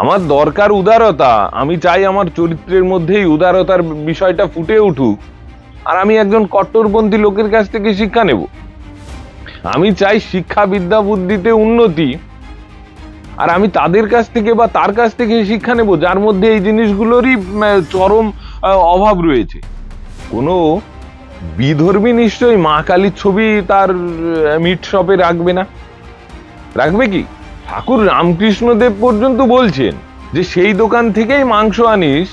আমার দরকার উদারতা। আমি চাই আমার চরিত্রের মধ্যেই উদারতার বিষয়টা ফুটে উঠুক। আর আমি একজন কট্টরপন্থী লোকের কাছ থেকে শিক্ষা নেব। আমি চাই শিক্ষা বিদ্যা বুদ্ধিতে উন্নতি। আর আমি তাদের কাছ থেকে বা তার কাছ থেকে শিক্ষা নেব, যার মধ্যে এই জিনিসগুলোরই চরম অভাব রয়েছে। কোনো বিধর্মী নিশ্চয়ই মা কালীর ছবি তার মিট শপে রাখবে না। রাখবে কি? ঠাকুর রামকৃষ্ণদেব পর্যন্ত বলছেন যে সেই দোকান থেকেই মাংস আনিস,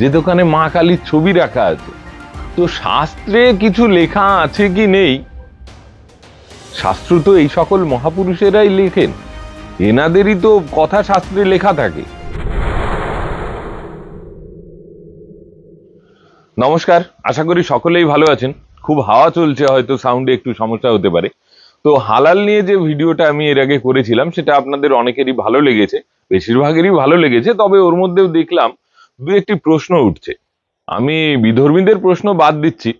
যে দোকানে মা কালীর ছবি রাখা আছে। তো শাস্ত্রে কিছু লেখা আছে কি নেই? শাস্ত্র তো এই সকল মহাপুরুষেরাই লেখেন। এনাদেরই তো কথা শাস্ত্রে লেখা থাকে। নমস্কার, আশা করি সকলেই ভালো আছেন। খুব হাওয়া চলছে, হয়তো সাউন্ডে একটু সমস্যা হতে পারে। তো হালাল নিয়ে যে ভিডিওটা আমি এর আগে করেছিলাম, সেটা আপনাদের অনেকেরই ভালো লেগেছে, বেশিরভাগেরই ভালো লেগেছে, তবে ওর মধ্যেও দেখলাম দু একটি প্রশ্ন উঠছে। আমি বিধর্মীদের প্রশ্ন বাদ দিচ্ছি,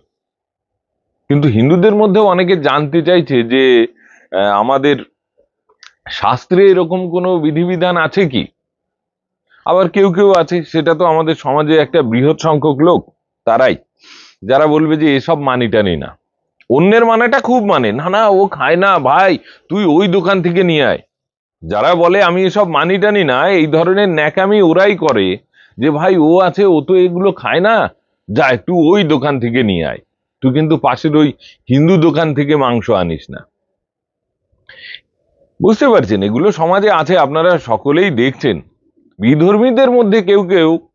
কিন্তু হিন্দুদের মধ্যেও অনেকে জানতে চাইছে যে আমাদের শাস্ত্রে এরকম কোনো বিধিবিধান আছে কি? আবার কেউ কেউ আছে, সেটা তো আমাদের সমাজে একটা বৃহৎ সংখ্যক লোক, তারাই, যারা বলবে যে এসব মানি টানি না। অন্যের মানেটা খুব মানে। না না, ও খায় না, ভাই, তুই ওই দোকান থেকে নিয়ে আয়। যারা বলে, আমি এসব মানি টানি না, এই ধরনের ন্যাকামি ওরাই করে, যে ভাই, ও আছে, ও তো এগুলো খায় না, যা, একটু ওই দোকান থেকে নিয়ে আয়। তুই কিন্তু পাশের ওই হিন্দু দোকান থেকে মাংস আনিস না। বুঝতে পারছেন? এগুলো সমাজে আছে, আপনারা সকলেই দেখছেন। বিধর্মীদের মধ্যে কেউ কেউ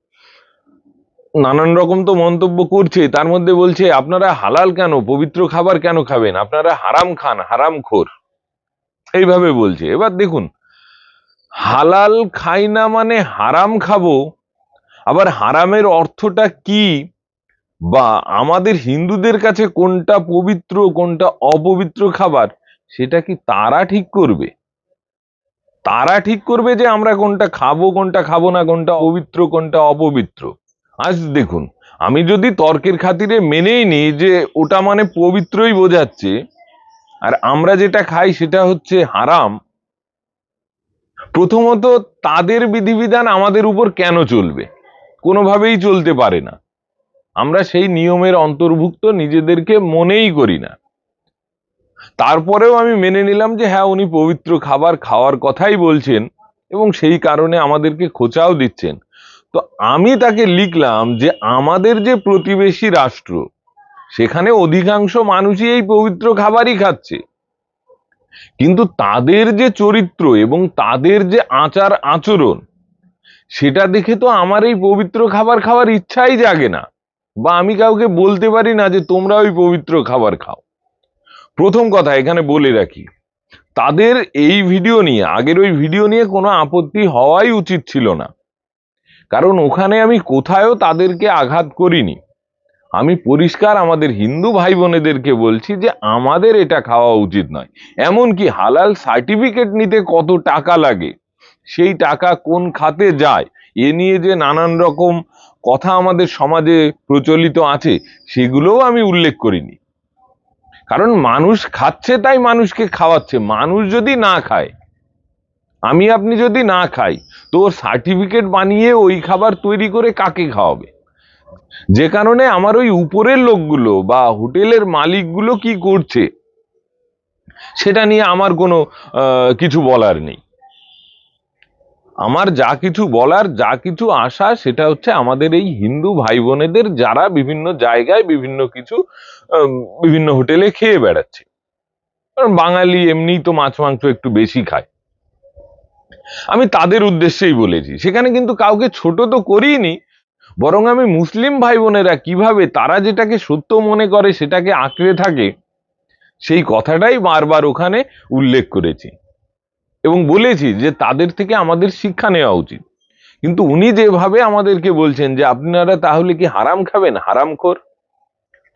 নানান রকম তো মন্তব্য করছে, তার মধ্যে বলছে, আপনারা হালাল কেন? পবিত্র খাবার কেন খাবেন? আপনারা হারাম খান, হারাম খোর। এইভাবে বলছে। এবার দেখুন, হালাল খাই না মানে হারাম খাব, আবার হারামের অর্থটা কি? বা আমাদের হিন্দুদের কাছে কোনটা পবিত্র, কোনটা অপবিত্র খাবার, সেটা কি তারা ঠিক করবে? তারা ঠিক করবে যে আমরা কোনটা খাব কোনটা খাব না, কোনটা পবিত্র, কোনটা অপবিত্র। আজ দেখুন, আমি যদি তর্কের খাতিরে মেনেই নিই যে ওটা মানে পবিত্রই বোঝাচ্ছে, আর আমরা যেটা খাই সেটা হচ্ছে হারাম, প্রথমত তাদের বিধিবিধান আমাদের উপর কেন চলবে? কোনোভাবেই চলতে পারে না। আমরা সেই নিয়মের অন্তর্ভুক্ত নিজেদেরকে মনেই করি না। তারপরেও আমি মেনে নিলাম যে হ্যাঁ উনি পবিত্র খাবার খাওয়ার কথাই বলছেন এবং সেই কারণে আমাদেরকে খোঁচাও দিচ্ছেন। তো আমি তাকে লিখলাম যে আমাদের যে প্রতিবেশী রাষ্ট্র, সেখানে অধিকাংশ মানুষই এই পবিত্র খাবারই খাচ্ছে। কিন্তু তাদের যে চরিত্র এবং তাদের যে আচার আচরণ, সেটা দেখে তো আমার এই পবিত্র খাবার খাওয়ার ইচ্ছাই জাগে না। বা আমি কাউকে বলতে পারি না যে তোমরা ওই পবিত্র খাবার খাও। প্রথম কথা এখানে বলে রাখি, তাদের এই ভিডিও নিয়ে, আগের ওই ভিডিও নিয়ে কোনো আপত্তি হওয়াই উচিত ছিল না। কারণ ওখানে আমি কোথায়ও তাদেরকে আঘাত করিনি। আমি পরিষ্কার আমাদের হিন্দু ভাই বোনেদেরকে বলছি যে আমাদের এটা খাওয়া উচিত নয়। এমনকি হালাল সার্টিফিকেট নিতে কত টাকা লাগে, সেই টাকা কোন খাতে যায়, এ নিয়ে যে নানান রকম কথা আমাদের সমাজে প্রচলিত আছে, সেগুলোও আমি উল্লেখ করিনি। কারণ মানুষ খাচ্ছে তাই মানুষকে খাওয়াচ্ছে। মানুষ যদি না খায়, আমি আপনি যদি না খাই তো সার্টিফিকেট বানিয়ে ওই খাবার তৈরি করে কাকে খাওয়াবে? যে কারণে আমার ওই উপরের লোকগুলো বা হোটেলের মালিকগুলো কি করছে, সেটা নিয়ে আমার কোনো কিছু বলার নেই। আমার যা কিছু বলার, যা কিছু আশা, সেটা হচ্ছে আমাদের এই হিন্দু ভাই বোনেদের যারা বিভিন্ন জায়গায় বিভিন্ন কিছু বিভিন্ন হোটেলে খেয়ে বেড়াচ্ছে। কারণ বাঙালি এমনিই তো মাছ মাংস একটু বেশি খায়। আমি তাদের উদ্দেশ্যেই বলেছি। সেখানে কিন্তু কাউকে ছোট তো করিনি, বরং আমি মুসলিম ভাই বোনেরা কীভাবে তারা যেটাকে সত্য মনে করে সেটাকে আঁকড়ে থাকে, সেই কথাটাই বারবার ওখানে উল্লেখ করেছি এবং বলেছি যে তাদের থেকে আমাদের শিক্ষা নেওয়া উচিত। কিন্তু উনি যেভাবে আমাদেরকে বলছেন যে, আপনারা তাহলে কি হারাম খাবেন? হারামখোর?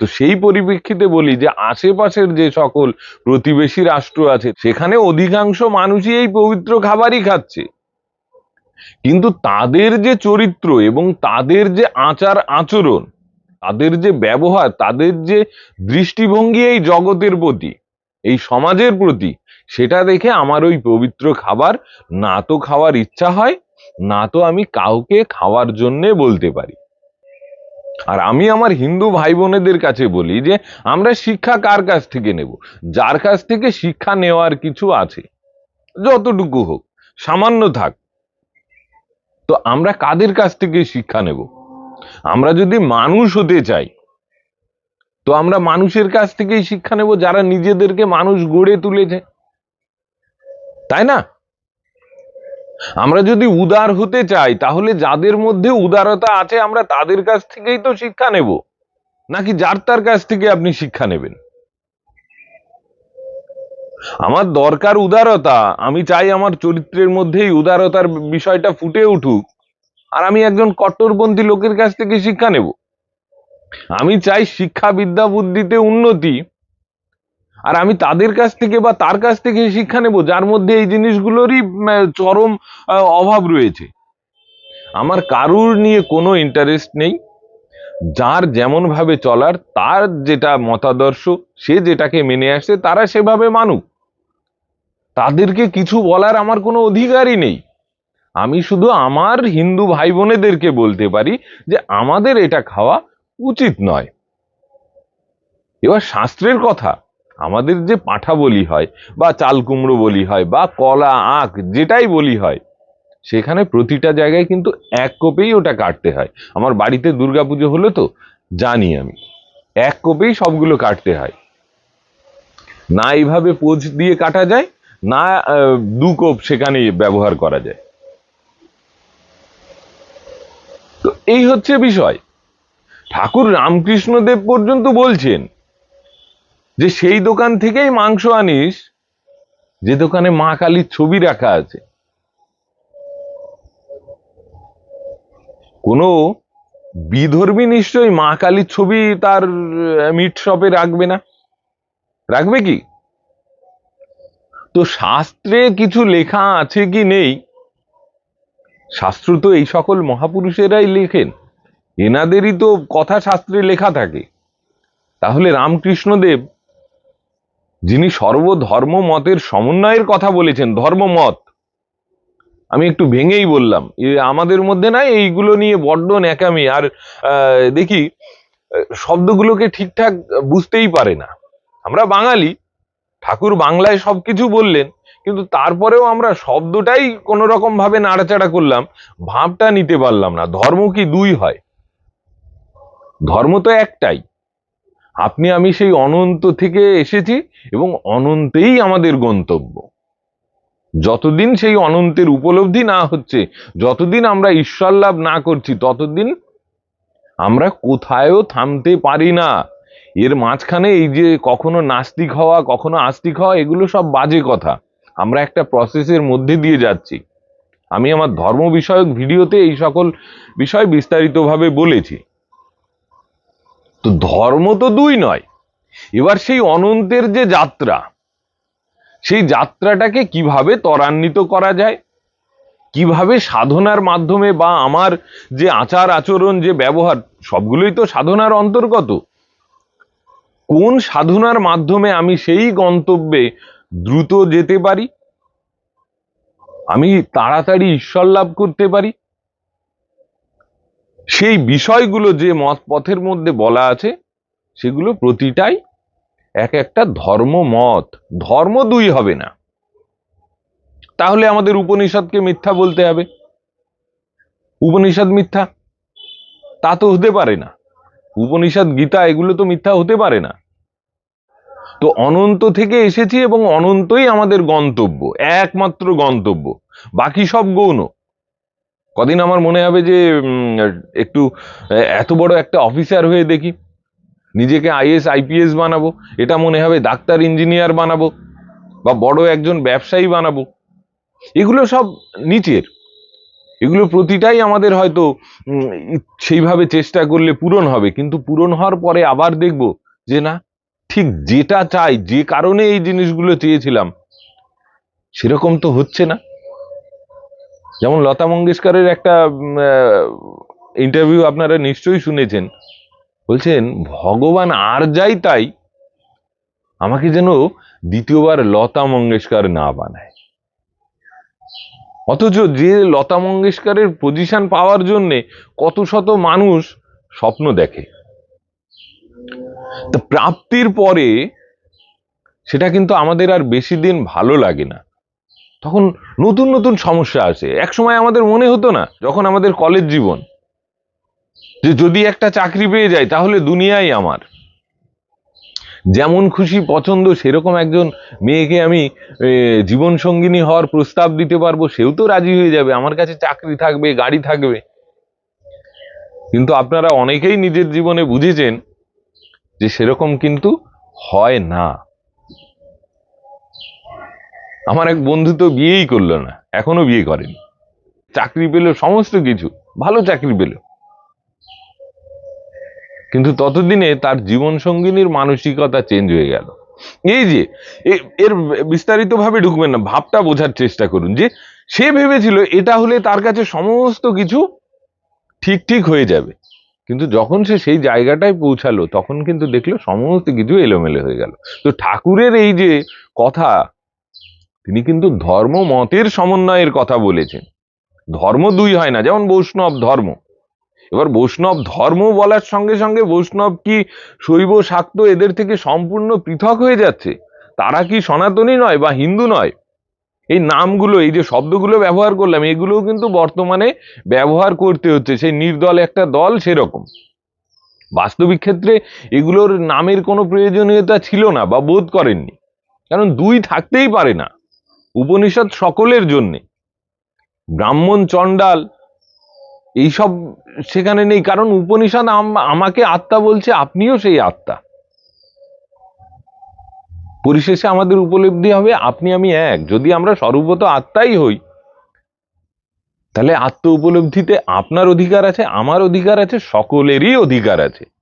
তো সেই পরিপ্রেক্ষিতে বলি যে আশেপাশের যে সকল প্রতিবেশী রাষ্ট্র আছে, সেখানে অধিকাংশ মানুষই এই পবিত্র খাবারই খাচ্ছে। কিন্তু তাদের যে চরিত্র এবং তাদের যে আচার আচরণ, তাদের যে ব্যবহার, তাদের যে দৃষ্টিভঙ্গি এই জগতের প্রতি, এই সমাজের প্রতি, সেটা দেখে আমার ওই পবিত্র খাবার না তো খাওয়ার ইচ্ছা হয়, না তো আমি কাউকে খাওয়ার জন্যে বলতে পারি। আর আমি আমার হিন্দু ভাই বোনেদের কাছে বলি যে, আমরা শিক্ষা কার কাছ থেকে নেব? যার কাছ থেকে শিক্ষা নেওয়ার কিছু আছে, যতটুকু হোক, সামান্য থাক। তো আমরা কাদের কাছ থেকে শিক্ষা নেব? আমরা যদি মানুষ হতে চাই, তো আমরা মানুষের কাছ থেকেই শিক্ষা নেব যারা নিজেদেরকে মানুষ গড়ে তুলেছে। তাই না? আমরা যদি উদার হতে চাই, তাহলে যাদের মধ্যে উদারতা আছে, আমরা তাদের কাছ থেকেই তো শিক্ষা নেব। নাকি যার তার কাছ থেকে আপনি শিক্ষা নেবেন? আমার দরকার উদারতা, আমি চাই আমার চরিত্রের মধ্যেই উদারতার বিষয়টা ফুটে উঠুক, আর আমি একজন কট্টরপন্থী লোকের কাছ থেকে শিক্ষা নেব। আমি চাই শিক্ষা বিদ্যা বুদ্ধিতে উন্নতি আর আমি তাদের কাছ থেকে বা তার কাছ থেকে শিক্ষা নেব, যার মধ্যে এই জিনিসগুলোরই চরম অভাব রয়েছে। আমার কারুর নিয়ে কোনো ইন্টারেস্ট নেই। যার যেমন ভাবে চলার, তার যেটা মতাদর্শ, সে যেটাকে মেনে আসে তারা সেভাবে মানুক। তাদেরকে কিছু বলার আমার কোনো অধিকারই নেই। আমি শুধু আমার হিন্দু ভাই বোনেদেরকে বলতে পারি যে, আমাদের এটা খাওয়া উচিত নয়। এবার শাস্ত্রের কথা। আমাদের যে পাঁঠা বলি হয়, বা চাল কুমড়ো বলি হয়, বা কলা, আখ, যেটাই বলি হয়, সেখানে প্রতিটা জায়গায় কিন্তু এক কোপেই ওটা কাটতে হয়। আমার বাড়িতে দুর্গাপুজো হলো তো, জানি আমি। এক কোপেই সবগুলো কাটতে হয়। না এইভাবে পোজ দিয়ে কাটা যায়, না দু কোপ সেখানে ব্যবহার করা যায়। তো এই হচ্ছে বিষয়। ঠাকুর রামকৃষ্ণদেব পর্যন্ত বলছেন যে সেই দোকান থেকেই মাংস আনিস, যে দোকানে মা কালীর ছবি রাখা আছে। কোনো বিধর্মী নিশ্চয়ই মা কালীর ছবি তার মিট শপে রাখবে না? রাখবে কি? তো শাস্ত্রে কিছু লেখা আছে কি নেই? শাস্ত্র তো এই সকল মহাপুরুষেরাই লেখেন। এনাদেরই তো কথা শাস্ত্রে লেখা থাকে। তাহলে রামকৃষ্ণদেব যিনি সর্বধর্ম মতের সমন্বয়ের কথা বলেছেন, ধর্মমত। আমি একটু ভেঙেই বললাম আমাদের মধ্যে না এইগুলো নিয়ে বড্ড ন্যাকামি, আর দেখি শব্দগুলোকে ঠিকঠাক বুঝতেই পারে না। আমরা বাঙালি, ঠাকুর বাংলায় সব কিছু বললেন, কিন্তু তারপরেও আমরা শব্দটাই কোনো ভাবে নাড়াচাড়া করলাম, ভাবটা নিতে পারলাম না, ধর্ম কি দুই হয়? ধর্ম তো একটাই। আপনি, আমি সেই অনন্ত থেকে এসেছি এবং অনন্তেই আমাদের গন্তব্য। যতদিন সেই অনন্তের উপলব্ধি না হচ্ছে, যতদিন আমরা ঈশ্বর লাভ না করছি, ততদিন আমরা কোথায়ও থামতে পারি না। এর মাঝখানে এই যে কখনো নাস্তিক হওয়া, কখনো আস্তিক হওয়া, এগুলো সব বাজে কথা। আমরা একটা প্রসেসের মধ্যে দিয়ে যাচ্ছি। আমি আমার ধর্ম বিষয়ক ভিডিওতে এই সকল বিষয় বিস্তারিতভাবে বলেছি। তো ধর্ম তো দুই নয়। এবার সেই অনন্তের যে যাত্রা, সেই যাত্রাটাকে কীভাবে ত্বরান্বিত করা যায়, কীভাবে সাধনার মাধ্যমে বা আমার যে আচার, আচরণ, যে ব্যবহার, সবগুলোই তো সাধনার অন্তর্গত। কোন সাধনার মাধ্যমে আমি সেই গন্তব্যে দ্রুত যেতে পারি? আমি তাড়াতাড়ি ঈশ্বর লাভ করতে পারি? সেই বিষয়গুলো যে মত পথের মধ্যে বলা আছে, সেগুলো প্রতিটাই এক একটা ধর্ম মত ধর্ম দুই হবে না। তাহলে আমাদের উপনিষদকে মিথ্যা বলতে হবে। উপনিষদ মিথ্যা? তা তো হতে পারে না। উপনিষদ, গীতা এগুলো তো মিথ্যা হতে পারে না। তো অনন্ত থেকে এসেছি এবং অনন্তই আমাদের গন্তব্য, একমাত্র গন্তব্য। বাকি সব গৌণ। কদিন আমার মনে হবে যে একটু এত বড় একটা অফিসার হয়ে দেখি। নিজেকে আইএস আইপিএস বানাবো। এটা মনে হবে ডাক্তার ইঞ্জিনিয়ার বানাবো। বা বড় একজন ব্যবসায়ী বানাবো। এগুলো সব নিচের। এগুলো প্রতিটাই আমাদের হয়তো সেইভাবে চেষ্টা করলে পূরণ হবে। কিন্তু পূরণ হওয়ার পরে আবার দেখব যে না, ঠিক যেটা চাই, যে কারণে এই জিনিসগুলো চেয়েছিলাম, সেরকম তো হচ্ছে না। যেমন লতা মঙ্গেশকরের একটা ইন্টারভিউ আপনারা নিশ্চয়ই শুনেছেন। বলছেন, ভগবান আর যাই তাই, আমাকে যেন দ্বিতীয়বার লতা মঙ্গেশকর না বানায়। অথচ যে লতা মঙ্গেশকরের পজিশন পাওয়ার জন্য কত শত মানুষ স্বপ্ন দেখে। তো প্রাপ্তির পরে সেটা কিন্তু আমাদের আর বেশি দিন ভালো লাগে না। তখন নতুন নতুন সমস্যা আসে। এক সময় আমাদের মনে হতো না, যখন আমাদের কলেজ জীবন, যে যদি একটা চাকরি পেয়ে যায়, তাহলে দুনিয়াই আমার। যেমন খুশি পছন্দ, সেরকম একজন মেয়েকে আমি জীবন সঙ্গিনী হওয়ার প্রস্তাব দিতে পারব, সেও তো রাজি হয়ে যাবে। আমার কাছে চাকরি থাকবে, গাড়ি থাকবে। কিন্তু আপনারা অনেকেই নিজের জীবনে বুঝেছেন যে সেরকম কিন্তু হয় না। আমার এক বন্ধু তো বিয়েই করল না, এখনও বিয়ে করেনি। চাকরি পেল সমস্ত কিছু, ভালো চাকরি পেল। কিন্তু ততদিনে তার জীবন সঙ্গিনীর মানসিকতা চেঞ্জ হয়ে গেল। এই যে এর বিস্তারিত ভাবে ঢুকবেন না, ভাবটা বোঝার চেষ্টা করুন যে, সে ভেবেছিল এটা হলে তার কাছে সমস্ত কিছু ঠিক ঠিক হয়ে যাবে। কিন্তু যখন সে সেই জায়গাটায় পৌঁছালো, তখন কিন্তু দেখল সমস্ত কিছু এলোমেলো হয়ে গেল। তো ঠাকুরের এই যে কথা তিনি কিন্তু ধর্ম মতের সমন্বয়ের কথা বলেছেন। ধর্ম দুই হয় না, যেমন বৈষ্ণব ধর্ম। এবার বৈষ্ণব ধর্ম বলার সঙ্গে সঙ্গে বৈষ্ণব কি শৈব শাক্ত এদের থেকে সম্পূর্ণ পৃথক হয়ে যাচ্ছে? তারা কি সনাতনী নয় বা হিন্দু নয়? এই নামগুলো, এই যে শব্দগুলো ব্যবহার করলাম, এগুলোও কিন্তু বর্তমানে ব্যবহার করতে হচ্ছে। সেই নির্দল একটা দল সেরকম। বাস্তবিক ক্ষেত্রে এগুলোর নামের কোনো প্রয়োজনীয়তা ছিল না বা বোধ করেননি। কারণ দুই থাকতেই পারে না। উপনিষদ সকলের জন্যে। ব্রাহ্মণ, চণ্ডাল, এইসব সেখানে নেই। কারণ উপনিষদ আম- আমাকে আত্মা বলছে, আপনিও সেই আত্মা। পরিশেষে আমাদের উপলব্ধি হবে, আপনি আমি এক। যদি আমরা স্বরূপত আত্মাই হই, তাহলে আত্ম উপলব্ধিতে আপনার অধিকার আছে, আমার অধিকার আছে, সকলেরই অধিকার আছে।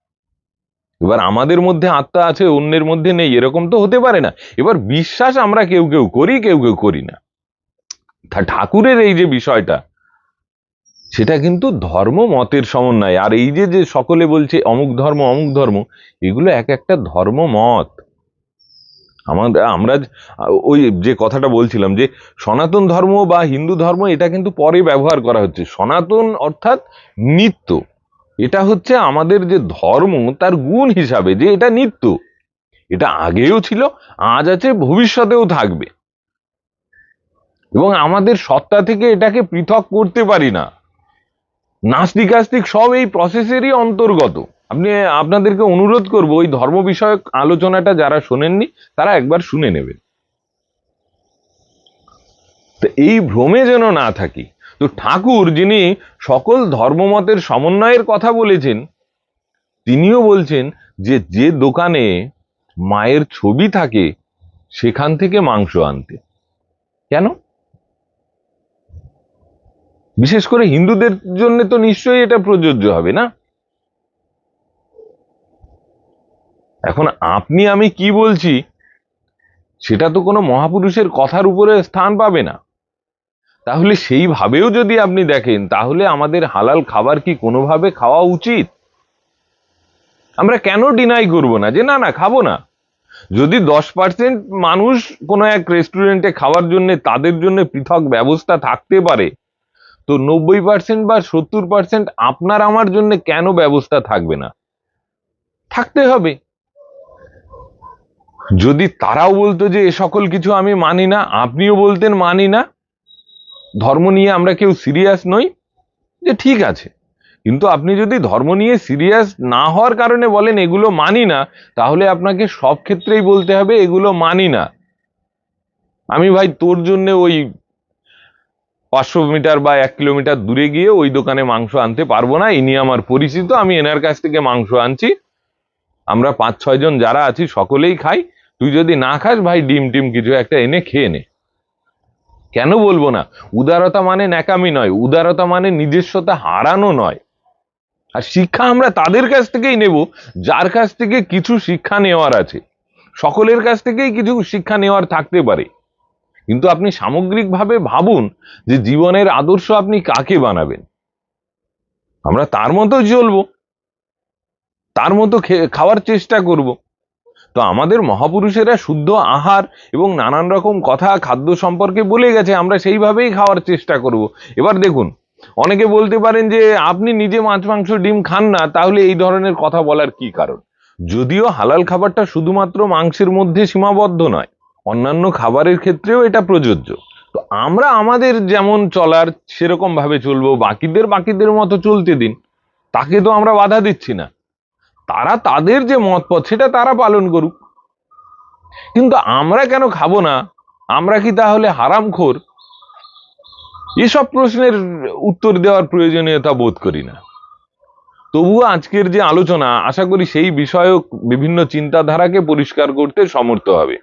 এবার আমাদের মধ্যে আত্মা আছে, অন্যের মধ্যে নেই, এরকম তো হতে পারে না। এবার বিশ্বাস আমরা কেউ কেউ করি, কেউ কেউ করি না। ঠা- ঠাকুরের এই যে বিষয়টা, সেটা কিন্তু ধর্ম মতের সমন্বয়। আর এই যে যে সকলে বলছে অমুক ধর্ম অমুক ধর্ম, এগুলো এক একটা ধর্ম মত। আমাদের আমরা ওই যে কথাটা বলছিলাম যে, সনাতন ধর্ম বা হিন্দু ধর্ম, এটা কিন্তু পরে ব্যবহার করা হচ্ছে। সনাতন অর্থাৎ নিত্য। এটা হচ্ছে আমাদের যে ধর্ম, তার গুণ হিসাবে যে এটা নিত্য। এটা আগেও ছিল, আজ আছে, ভবিষ্যতেও থাকবে। এবং আমাদের সত্তা থেকে এটাকে পৃথক করতে পারি না। নাস্তিক আস্তিক সব এই প্রসেসেরই অন্তর্গত। আপনি, আপনাদেরকে অনুরোধ করব, ওই ধর্ম বিষয়ক আলোচনাটা যারা শোনেননি, তারা একবার শুনে নেবেন। তো এই ভ্রমে যেন না থাকি তো ঠাকুর যিনি সকল ধর্মমতের সমন্বয়ের কথা বলেছেন, তিনিও বলছেন যে যে দোকানে মায়ের ছবি থাকে, সেখান থেকে মাংস আনতে। কেন? বিশেষ করে হিন্দুদের জন্য তো নিশ্চয়ই এটা প্রযোজ্য হবে না? এখন আপনি, আমি কি বলছি, সেটা তো কোনো মহাপুরুষের কথার উপরে স্থান পাবে না। তাহলে সেইভাবেও যদি আপনি দেখেন, তাহলে আমাদের হালাল খাবার কি কোনোভাবে খাওয়া উচিত? আমরা কেন ডিনাই করব না? যে না না, খাব না। যদি দশ পার্সেন্ট মানুষ কোনো এক রেস্টুরেন্টে খাওয়ার জন্য তাদের জন্য পৃথক ব্যবস্থা থাকতে পারে, তো নব্বই পার্সেন্ট বা সত্তর পার্সেন্ট আপনার আমার জন্য কেন ব্যবস্থা থাকবে না? থাকতে হবে। যদি তারাও বলতো যে এ সকল কিছু আমি মানি না, আপনিও বলতেন মানি না ধর্ম নিয়ে আমরা কেউ সিরিয়াস নই, যে ঠিক আছে। কিন্তু আপনি যদি ধর্ম নিয়ে সিরিয়াস না হওয়ার কারণে বলেন এগুলো মানি না, তাহলে আপনাকে সব ক্ষেত্রেই বলতে হবে এগুলো মানি না। আমি ভাই, তোর জন্য ওই পাঁচশো মিটার বা এক কিলোমিটার দূরে গিয়ে ওই দোকানে মাংস আনতে পারব না ইনি আমার পরিচিত, আমি এনার কাছ থেকে মাংস আনছি। আমরা পাঁচ ছয় জন যারা আছি, সকলেই খাই। তুই যদি না খাস, ভাই ডিম টিম কিছু একটা এনে খেয়ে নে। কেন বলব না? উদারতা মানে ন্যাকামি নয়, উদারতা মানে নিজস্বতা হারানো নয়। আর শিক্ষা আমরা তাদের কাছ থেকেই নেব, যার কাছ থেকে কিছু শিক্ষা নেওয়ার আছে। সকলের কাছ থেকেই কিছু শিক্ষা নেওয়ার থাকতে পারে। কিন্তু আপনি সামগ্রিকভাবে ভাবুন যে জীবনের আদর্শ আপনি কাকে বানাবেন? আমরা তার মতো চলবো, তার মতো খাওয়ার চেষ্টা করব। তো আমাদের মহাপুরুষেরা শুদ্ধ আহার এবং নানান রকম কথা খাদ্য সম্পর্কে বলে গেছে, আমরা সেইভাবেই খাওয়ার চেষ্টা করব। এবার দেখুন, অনেকে বলতে পারেন যে, আপনি নিজে মাছ, মাংস, ডিম খান না, তাহলে এই ধরনের কথা বলার কি কারণ? যদিও হালাল খাবারটা শুধুমাত্র মাংসের মধ্যে সীমাবদ্ধ নয়, অন্যান্য খাবারের ক্ষেত্রেও এটা প্রযোজ্য। তো আমরা আমাদের যেমন চলার সেরকম ভাবে চলবো, বাকিদের বাকিদের মতো চলতে দিন, তাকে তো আমরা বাধা দিচ্ছি না। তারা তাদের যে মত পথ সেটা তারা পালন করুক। কিন্তু আমরা কেন খাব না? আমরা কি তাহলে হারামখোর? এসব প্রশ্নের উত্তর দেওয়ার প্রয়োজনীয়তা বোধ করি না। তবুও আজকের যে আলোচনা, আশা করি সেই বিষয়ক বিভিন্ন চিন্তাধারাকে পরিষ্কার করতে সমর্থ হবে।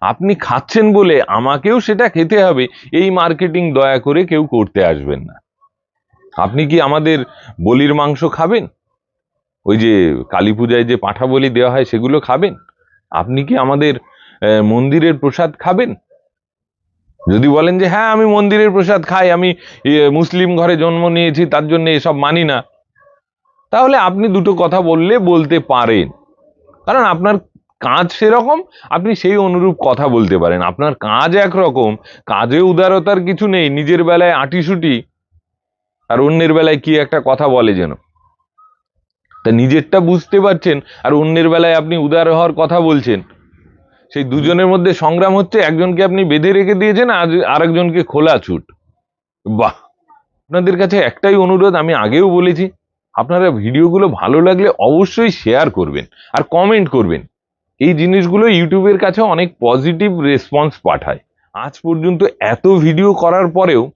আপনি খাচ্ছেন বলে আমাকেও সেটা খেতে হবে, এই মার্কেটিং দয়া করে কেউ করতে আসবেন না। আপনি কি আমাদের বলির মাংস খাবেন? ওই যে কালী পূজায় যে পাঁঠা বলি দেওয়া হয় সেগুলো খাবেন? আপনি কি আমাদের মন্দিরের প্রসাদ খাবেন? যদি বলেন যে হ্যাঁ আমি মন্দিরের প্রসাদ খাই, আমি মুসলিম ঘরে জন্ম নিয়েছি, তার জন্য এসব মানি না। তাহলে আপনি দুটো কথা বললে বলতে পারেন। কারণ আপনার কাজ সেরকম, আপনি সেই অনুরূপ কথা বলতে পারেন। আপনার কাজ একরকম, কাজে উদারতার কিছু নেই, নিজের বেলায় আটিসুটি, আর অন্যের বেলায় কি একটা কথা বলে যেন? তা নিজেরটা বুঝতে পারছেন আর অন্যের বেলায় আপনি উদার হওয়ার কথা বলছেন। সেই দুজনের মধ্যে সংগ্রাম হচ্ছে, একজনকে আপনি বেঁধে রেখে দিয়েছেন আর আরেকজনকে খোলা ছুট। বাহ! আপনাদের কাছে একটাই অনুরোধ, আমি আগেও বলেছি, আপনারা ভিডিওগুলো ভালো লাগলে অবশ্যই শেয়ার করবেন আর কমেন্ট করবেন। এই জিনিসগুলো ইউটিউবের কাছে অনেক পজিটিভ রেসপন্স পাঠায়। আজ পর্যন্ত এত ভিডিও করার পরেও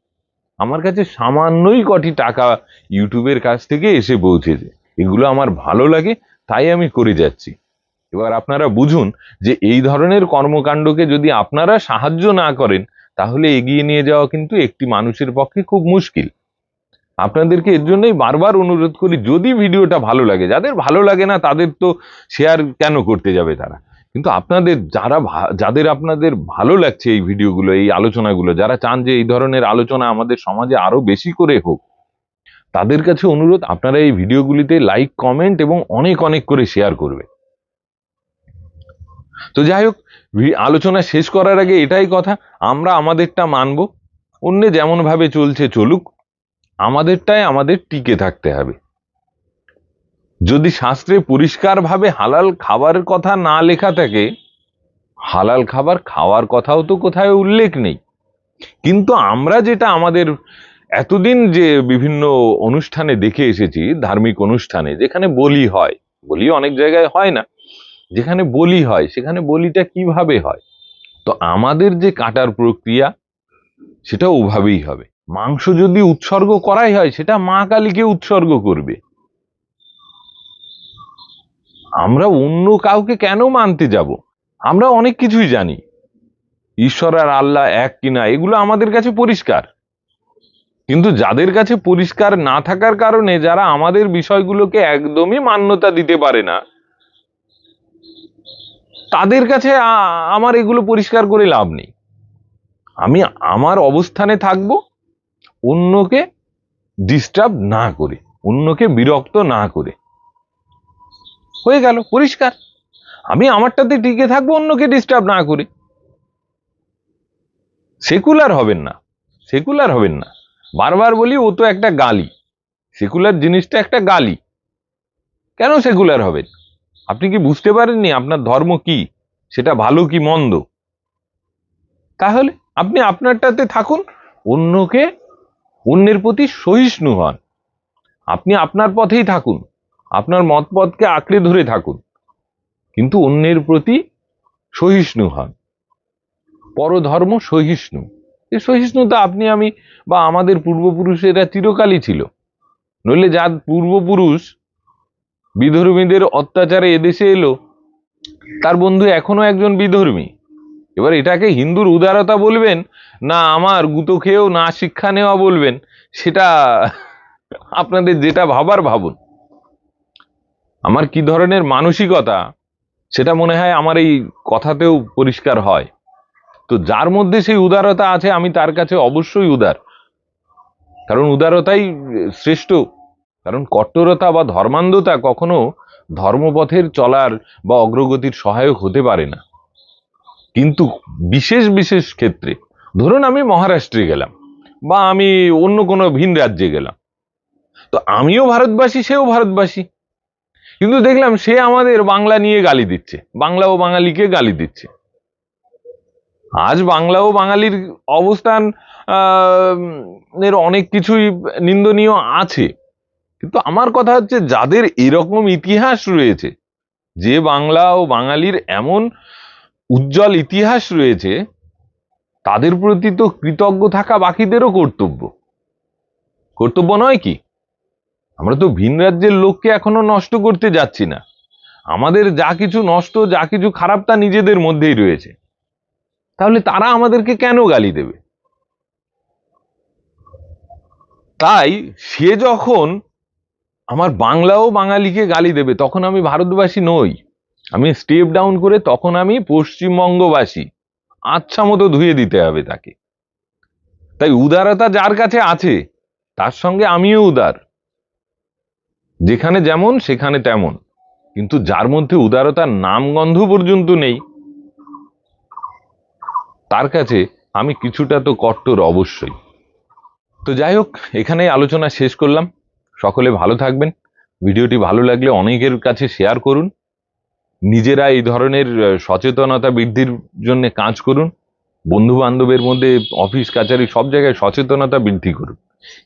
আমার কাছে সামান্যই কটি টাকা ইউটিউবের কাছ থেকে এসে পৌঁছেছে। এগুলো আমার ভালো লাগে, তাই আমি করে যাচ্ছি। এবার আপনারা বুঝুন যে এই ধরনের কর্মকাণ্ডকে যদি আপনারা সাহায্য না করেন, তাহলে এগিয়ে নিয়ে যাওয়া কিন্তু একটি মানুষের পক্ষে খুব মুশকিল। আপনাদেরকে এর জন্যই বারবার অনুরোধ করি, যদি ভিডিওটা ভালো লাগে, যাদের ভালো লাগে না, তাদের তো শেয়ার কেন করতে যাবে তারা? কিন্তু আপনাদের যারা যাদের আপনাদের ভালো লাগছে এই ভিডিওগুলো, এই আলোচনাগুলো, যারা চান যে এই ধরনের আলোচনা আমাদের সমাজে আরও বেশি করে হোক তাদের কাছে অনুরোধ, আপনারা এই ভিডিওগুলিতে লাইক কমেন্ট এবং অনেক অনেক করে শেয়ার করবে। তো যাই হোক আলোচনা শেষ করার আগে এটাই কথা, আমরা আমাদেরটা মানব, অন্য যেমন ভাবে চলছে চলুক আমাদেরটাই আমাদের টিকে থাকতে হবে। যদি শাস্ত্রে পরিষ্কারভাবে হালাল খাবারের কথা না লেখা থাকে, হালাল খাবার খাওয়ার কথাও তো কোথায় উল্লেখ নেই। কিন্তু আমরা যেটা আমাদের এতদিন যে বিভিন্ন অনুষ্ঠানে দেখে এসেছি, ধার্মিক অনুষ্ঠানে, যেখানে বলি হয়, বলি অনেক জায়গায় হয় না, যেখানে বলি হয়, সেখানে বলিটা কীভাবে হয়? তো আমাদের যে কাটার প্রক্রিয়া সেটা ওভাবেই হবে। মাংস যদি উৎসর্গ করাই হয়, সেটা মা কালীকে উৎসর্গ করবে। আমরা অন্য কাউকে কেন মানতে যাব? আমরা অনেক কিছুই জানি। ঈশ্বর আর আল্লাহ এক কিনা, এগুলো আমাদের কাছে পরিষ্কার। কিন্তু যাদের কাছে পরিষ্কার না থাকার কারণে যারা আমাদের বিষয়গুলোকে একদমই মান্যতা দিতে পারে না, তাদের কাছে আমার এগুলো পরিষ্কার করে লাভ নেই। আমি আমার অবস্থানে থাকব, অন্যকে ডিস্টার্ব না করে, অন্যকে বিরক্ত না করে। হয়ে গেল, পরিষ্কার। আমি আমারটাতে টিকে থাকব, অন্যকে ডিস্টার্ব না করে। সেকুলার হবেন না, সেকুলার হবেন না। বারবার বলি, ও তো একটা গালি। সেকুলার জিনিসটা একটা গালি। কেন সেকুলার হবেন আপনি কি বুঝতে পারেননি আপনার ধর্ম কি? সেটা ভালো কি মন্দ? তাহলে আপনি আপনারটাতে থাকুন, অন্যকে অন্যের প্রতি সহিষ্ণু হন। আপনি আপনার পথেই থাকুন, আপনার মতপথকে আঁকড়ে ধরে থাকুন, কিন্তু অন্যের প্রতি সহিষ্ণু হন। পরধর্ম সহিষ্ণু। এই সহিষ্ণুতা আপনি, আমি বা আমাদের পূর্বপুরুষেরা চিরকালই ছিল। নইলে যার পূর্বপুরুষ বিধর্মীদের অত্যাচারে এদেশে এলো, তার বন্ধু এখনও একজন বিধর্মী। এবার এটাকে হিন্দুর উদারতা বলবেন, না আমার গুতো খেয়েও না শিক্ষা নেওয়া বলবেন, সেটা আপনাদের যেটা ভাবার ভাবুন। আমার কি ধরনের মানসিকতা, সেটা মনে হয় আমার এই কথাতেও পরিষ্কার হয়। তো যার মধ্যে সেই উদারতা আছে, আমি তার কাছে অবশ্যই উদার। কারণ উদারতাই শ্রেষ্ঠ। কারণ কট্টরতা বা ধর্মান্ধতা কখনো ধর্মপথের চলার বা অগ্রগতির সহায়ক হতে পারে না। কিন্তু বিশেষ বিশেষ ক্ষেত্রে, ধরুন আমি মহারাষ্ট্রে গেলাম বা আমি অন্য কোনো ভিন রাজ্যে গেলাম, তো আমিও ভারতবাসী, সেও ভারতবাসী। কিন্তু দেখলাম সে আমাদের বাংলা নিয়ে গালি দিচ্ছে, বাংলা ও বাঙালিকে গালি দিচ্ছে। আজ বাংলা ও বাঙালির অবস্থান এর অনেক কিছুই নিন্দনীয় আছে। কিন্তু আমার কথা হচ্ছে, যাদের এরকম ইতিহাস রয়েছে, যে বাংলা ও বাঙালির এমন উজ্জ্বল ইতিহাস রয়েছে, তাদের প্রতি তো কৃতজ্ঞ থাকা বাকিদেরও কর্তব্য। কর্তব্য নয় কি? আমরা তো ভিন রাজ্যের লোককে এখনও নষ্ট করতে যাচ্ছি না। আমাদের যা কিছু নষ্ট, যা কিছু খারাপ তা নিজেদের মধ্যেই রয়েছে। তাহলে তারা আমাদেরকে কেন গালি দেবে? তাই সে যখন আমার বাংলাও বাঙালিকে গালি দেবে, তখন আমি ভারতবাসী নই। আমি স্টেপ ডাউন করে তখন আমি পশ্চিমবঙ্গবাসী। আচ্ছা মতো ধুয়ে দিতে হবে তাকে। তাই উদারতা যার কাছে আছে, তার সঙ্গে আমিও উদার। যেখানে যেমন, সেখানে তেমন। কিন্তু যার মধ্যে উদারতার নামগন্ধ পর্যন্ত নেই তার কাছে আমি কিছুটা তো কট্টর অবশ্যই। তো যাই হোক, এখানেই আলোচনা শেষ করলাম। সকলে ভালো থাকবেন। ভিডিওটি ভালো লাগলে অনেকের কাছে শেয়ার করুন। নিজেরা এই ধরনের সচেতনতা বৃদ্ধির জন্য কাজ করুন। বন্ধু বান্ধবের মধ্যে, অফিস, কাচারি, সব জায়গায় সচেতনতা বৃদ্ধি করুন।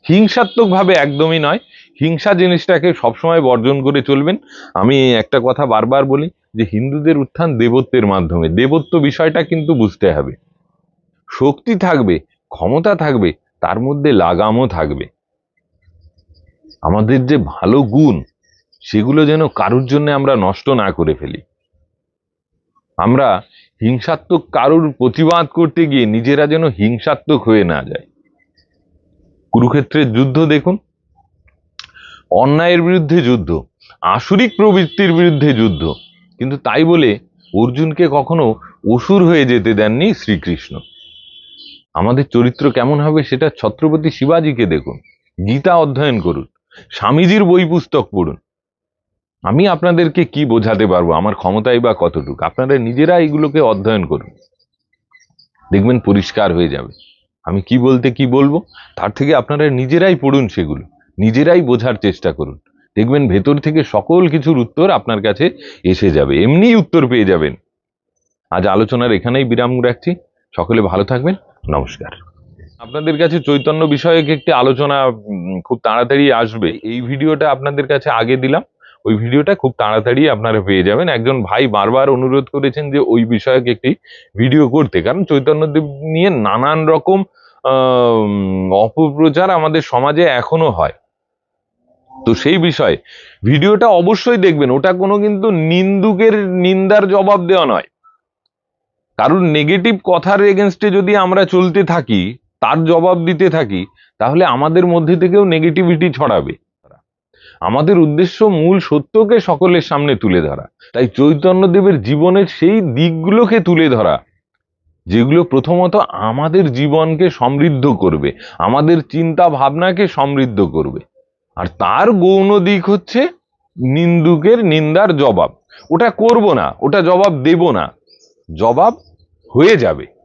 হিংসাত্মকভাবে একদমই নয়। হিংসা জিনিসটাকে সবসময় বর্জন করে চলবেন। আমি একটা কথা বারবার বলি যে, হিন্দুদের উত্থান দেবত্বের মাধ্যমে। দেবত্ব বিষয়টা কিন্তু বুঝতে হবে। শক্তি থাকবে, ক্ষমতা থাকবে, তার মধ্যে লাগামও থাকবে। আমাদের যে ভালো গুণ, সেগুলো যেন কারুর জন্য আমরা নষ্ট না করে ফেলি। আমরা হিংসাত্মক কারুর প্রতিবাদ করতে গিয়ে নিজেরা যেন হিংসাত্মক হয়ে না যায় কুরুক্ষেত্রের যুদ্ধ দেখুন। অন্যায়ের বিরুদ্ধে যুদ্ধ, আসরিক প্রবৃত্তির বিরুদ্ধে যুদ্ধ। কিন্তু তাই বলে অর্জুনকে কখনো অসুর হয়ে যেতে দেননি শ্রীকৃষ্ণ। আমাদের চরিত্র কেমন হবে সেটা ছত্রপতি শিবাজিকে দেখুন। গীতা অধ্যয়ন করুন। স্বামীজির বই পুস্তক পড়ুন। আমি আপনাদেরকে কি বোঝাতে পারব? আমার ক্ষমতাই বা কতটুকু? আপনারা নিজেরা এগুলোকে অধ্যয়ন করুন। দেখবেন পরিষ্কার হয়ে যাবে। আমি কি বলতে কি বলব? তার থেকে আপনারা নিজেরাই পড়ুন সেগুলো। নিজেরাই বোঝার চেষ্টা করুন। দেখবেন ভেতর থেকে সকল কিছুর উত্তর আপনার কাছে এসে যাবে। এমনি উত্তর পেয়ে যাবেন। আজ আলোচনার এখানেই বিরাম রাখছি। সকলে ভালো থাকবেন, নমস্কার। আপনাদের কাছে চৈতন্য বিষয়ক একটি আলোচনা খুব তাড়াতাড়ি আসবে। এই ভিডিওটা আপনাদের কাছে আগে দিলাম। ওই ভিডিওটা খুব তাড়াতাড়ি আপনারা পেয়ে যাবেন। একজন ভাই বারবার অনুরোধ করেছেন যে ওই বিষয়ক একটি ভিডিও করতে। কারণ চৈতন্যদেব নিয়ে নানান রকম অপপ্রচার আমাদের সমাজে এখনও হয়। তো সেই বিষয়ে ভিডিওটা অবশ্যই দেখবেন। ওটা কোনো কিন্তু নিন্দুকের, নিন্দার জবাব দেওয়া নয়। কারণ নেগেটিভ কথার এগেনস্টে যদি আমরা চলতে থাকি, তার জবাব দিতে থাকি, তাহলে আমাদের মধ্যে থেকেও নেগেটিভিটি ছড়াবে। আমাদের উদ্দেশ্য মূল সত্যকে সকলের সামনে তুলে ধরা। তাই চৈতন্যদেবের জীবনের সেই দিকগুলোকে তুলে ধরা, যেগুলো প্রথমত আমাদের জীবনকে সমৃদ্ধ করবে, আমাদের চিন্তা ভাবনাকে সমৃদ্ধ করবে। আর তার গৌণ দিক হচ্ছে নিন্দুকের নিন্দার জবাব। ওটা করব না, ওটা জবাব দেব না। জবাব হয়ে যাবে।